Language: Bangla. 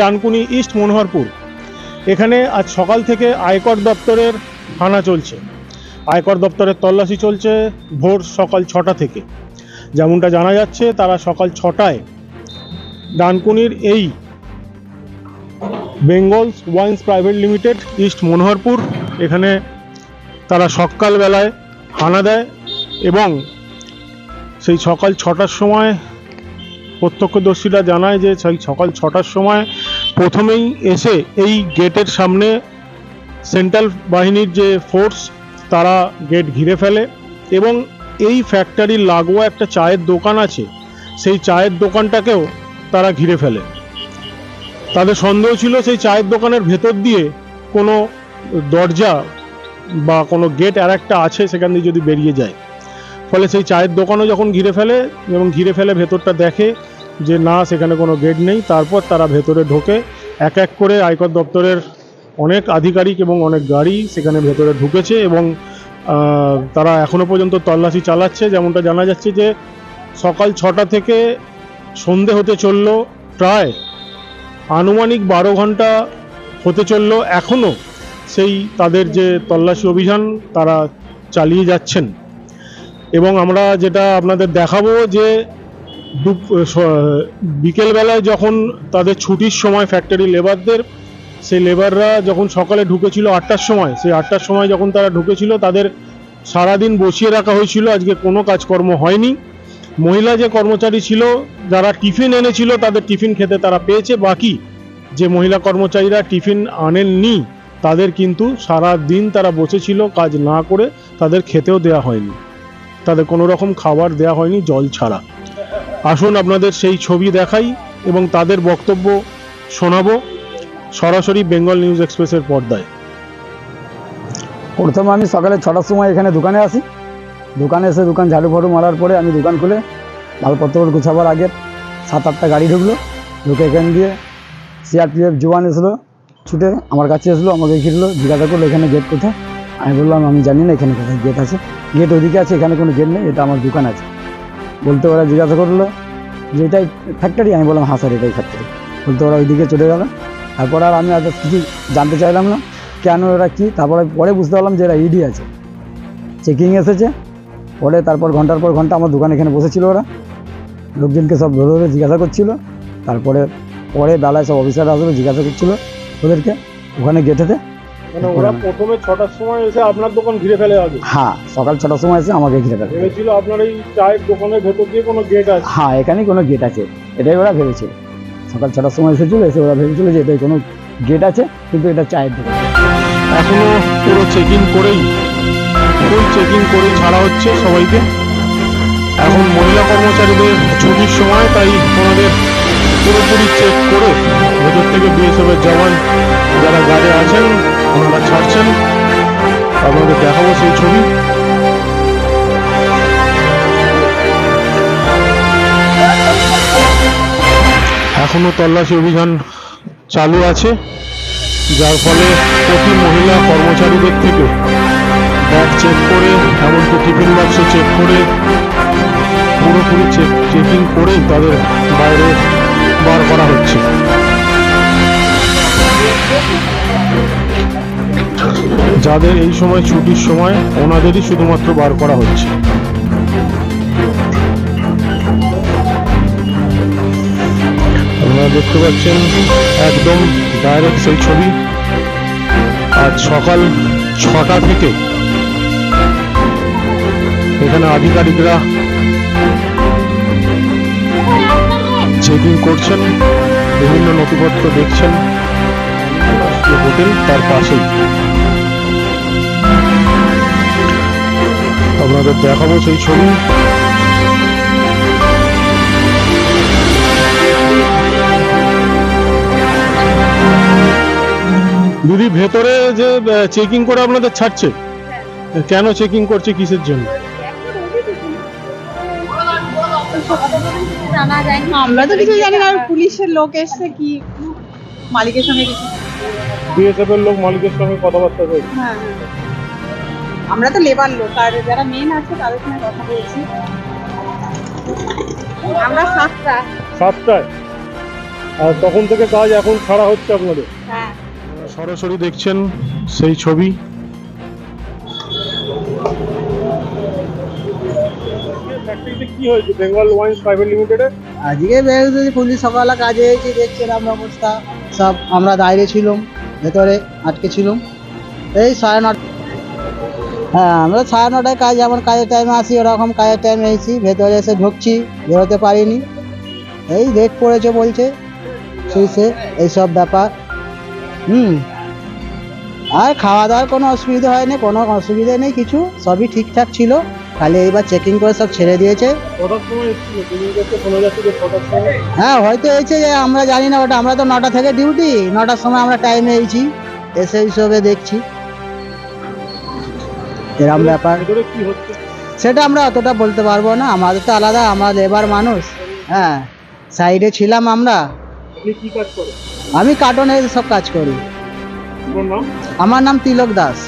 ডানকুনি ইস্ট মনোহরপুর। এখানে আজ সকাল থেকে আয়কর দপ্তরের হানা চলছে। আয়কর দপ্তরের তল্লাশি চলছে ভোর সকাল ছটা থেকে। যেমনটা জানা যাচ্ছে, তারা সকাল ছটায় ডানকুনির এই Bengals wines private limited east Manoharpur, এখানে তারা সকালবেলায় হানা দেয় এবং সেই সকাল ছটার সময় প্রত্যক্ষদর্শীরা জানায় যে সকাল ছটার সময় প্রথমেই এসে এই গেটের সামনে সেন্ট্রাল বাহিনীর যে ফোর্স, তারা গেট ঘিরে ফেলে এবং এই ফ্যাক্টরির লাগোয়া একটা চায়ের দোকান আছে। সেই চায়ের দোকানটাকেও তারা ঘিরে ফেলে। তাদের সন্দেহ ছিল সেই চায়ের দোকানের ভেতর দিয়ে কোনো দরজা বা কোনো গেট আর একটা আছে, সেখান দিয়ে যদি বেরিয়ে যায়। ফলে সেই চায়ের দোকানও যখন ঘিরে ফেলে এবং ঘিরে ফেলে ভেতরটা দেখে যে না, সেখানে কোনো গেট নেই, তারপর তারা ভেতরে ঢোকে। এক এক করে আয়কর দপ্তরের অনেক আধিকারিক এবং অনেক গাড়ি সেখানে ভেতরে ঢুকেছে এবং তারা এখনও পর্যন্ত তল্লাশি চালাচ্ছে। যেমনটা জানা যাচ্ছে যে, সকাল ছটা থেকে সন্ধে হতে চলল, প্রায় আনুমানিক বারো ঘণ্টা হতে চলল। এখনও সেই তাদের যে তল্লাশি অভিযান তারা চালিয়ে যাচ্ছেন। এবং আমরা যেটা আপনাদের দেখাবো যে বিকেলবেলায় যখন তাদের ছুটির সময় ফ্যাক্টরি লেবারদের সেই লেবাররা যখন সকালে ঢুকেছিল আটটার সময়, সেই আটটার সময় যখন তারা ঢুকেছিল, তাদের সারাদিন বসিয়ে রাখা হয়েছিল। আজকে কোনো কাজকর্ম হয়নি। মহিলা যে কর্মচারী ছিল, যারা টিফিন এনেছিল, তাদের টিফিন খেতে তারা পেয়েছে। বাকি যে মহিলা কর্মচারীরা টিফিন আনেননি, তাদের কিন্তু সারা দিন তারা বসেছিল কাজ না করে তাদের খেতেও দেওয়া হয়নি। তাদের কোনো রকম খাবার দেওয়া হয়নি জল ছাড়া। আসুন আপনাদের সেই ছবি দেখাই এবং তাদের বক্তব্য শোনাবো সরাসরি বেঙ্গল নিউজ এক্সপ্রেসের পর্দায়। প্রথমে আমি সকালে ছটার সময় এখানে দোকানে আসি। দোকানে এসে দোকান ঝাড়ু ফাড়ু মারার পরে আমি দোকান খুলে মালপত্র গুছাবার আগে সাত আটটা গাড়ি ঢুকলো। ঢুকে এখান দিয়ে সিআরপিএফ জওয়ান এসলো, ছুটে আমার কাছে এসলো, আমাকে ঘিরলো, জিজ্ঞাসা করল, এখানে গেট কোথায়? আমি বললাম, আমি জানি না এখানে কোথায় গেট আছে। গেট ওদিকে আছে, এখানে কোনো গেট নেই, এটা আমার দোকান আছে। বলতে ওরা জিজ্ঞাসা করল যে এটাই ফ্যাক্টরি আমি বললাম হ্যাঁ স্যার, এটাই ফ্যাক্টরি বলতে ওরা ওইদিকে চলে গেল। তারপর আর আমি আর কিছু জানতে চাইলাম না, কেন ওরা কী? তারপরে পরে বুঝতে পারলাম যে এরা ইডি আছে। চেকিং এসেছে। পরে তারপর ঘণ্টার পর ঘণ্টা আমার দোকান এখানে বসেছিল ওরা। লোকজনকে সব ধরে ধরে জিজ্ঞাসা করছিল। তারপরে, পরে বেলায় সব অফিসার আসলে জিজ্ঞাসা করছিল ওদেরকে, ওখানে গেটেতে। মানে ওরা প্রথমে ছটার সময় এসে আপনার দোকান ঘিরে ফেলে আগে হ্যাঁ সকাল ছটার সময় এসে আমাকে ঘিরে ফেলে। ভেবেছিল আপনার এই চায়ের দোকানের ভেতর দিয়ে কোনো গেট আছে? হ্যাঁ এখানেই কোনো গেট আছে। এটাই ওরা ভেবেছিল। সকাল ছটার সময় এসেছিল এসে ওরা ভেবেছিল যে এটাই কোনো গেট আছে কিন্তু এটা চায়ের দোকান। এখনও পুরো চেকিং করেই ফুল চেকিং করেই ছাড়া হচ্ছে সবাইকে। এখন মহিলা কর্মচারীদের ছুটির সময় তাই ওনাদের পুরোপুরি চেক করে ভেতর থেকে বিএসএফ এর জওয়ান যারা গাড়ি আছেন ওনারা ছাড়ছেন আপনাদের দেখাবো সেই ছবি। এখনও তল্লাশি অভিযান চালু আছে, যার ফলে প্রতি মহিলা কর্মচারীদের থেকে ব্যাগ চেক করে, এমনকি টিফিন বাক্স চেক করে, পুরোপুরি চেক চেকিং করেই তাদের বাইরে বার করা হচ্ছে। যাদের এই সময় ছুটির সময় ওনাদেরই শুধুমাত্র বার করা হচ্ছে। আপনারা দেখতে পাচ্ছেন একদম ডাইরেক্ট সেই ছবি। আজ সকাল ছটা থেকে এখানে আধিকারিকরা চেকিং করছেন, বিভিন্ন নথিপত্র দেখছেন। হোটেল তার পাশেই। আপনাদের দেখাবো সেই ছবি। দিদি, ভেতরে যে চেকিং করে আপনাদের ছাড়ছে। কেন চেকিং করছে কিসের জন্য? আমরা তো কিছু জানি না পুলিশের লোক এসছে কি? মালিকের সঙ্গে কিছু বিএসএফ এর লোক মালিকের সঙ্গে কথাবার্তা বলছে হ্যাঁ হ্যাঁ। আমরা তো লেবার লোক আর যারা মেন আছে তাদের সঙ্গে কথা বলছি আমরা সাতটা। সাতটায়? আর তখন থেকে কাজ এখন ছাড়া হচ্ছে আপনাদের? হ্যাঁ। সরাসরি দেখছেন সেই ছবি। কি হয়েছে? বেঙ্গল ওয়াইন্স প্রাইভেট লিমিটেডে আজকে বেরোতে পুলিশ সকালে কাজে হয়েছে দেখছে এরকম অবস্থা। সব আমরা বাইরে ছিলাম, ভেতরে আটকে ছিলাম। এই সাড়ে নটা হ্যাঁ আমরা সাড়ে নটায় কাজ যেমন কাজের টাইমে আসি, ওরকম কাজের টাইমে এসেছি ভেতরে এসে ঢুকছি, বেরোতে পারিনি। এই রেট পড়েছে বলছে সুইসে এইসব ব্যাপার। হুম। আর খাওয়া দাওয়ার কোনো অসুবিধা হয়নি, কোনো অসুবিধা নেই, কিছু সবই ঠিকঠাক ছিল। খালি এইবার চেকিং করে সব ছেড়ে দিয়েছে। হ্যাঁ হয়তো হয়েছে যে আমরা জানি না ওটা আমরা তো নটা থেকে ডিউটি নটার সময় আমরা টাইমে এসেছি এসে হিসেবে দেখছি। এরম ব্যাপার। সেটা আমরা অতটা বলতে পারব না আমাদের তো আলাদা আমরা লেবার মানুষ। হ্যাঁ সাইডে ছিলাম আমরা। আমি কার্টনের সব কাজ করি। আমার নাম তিলক দাস।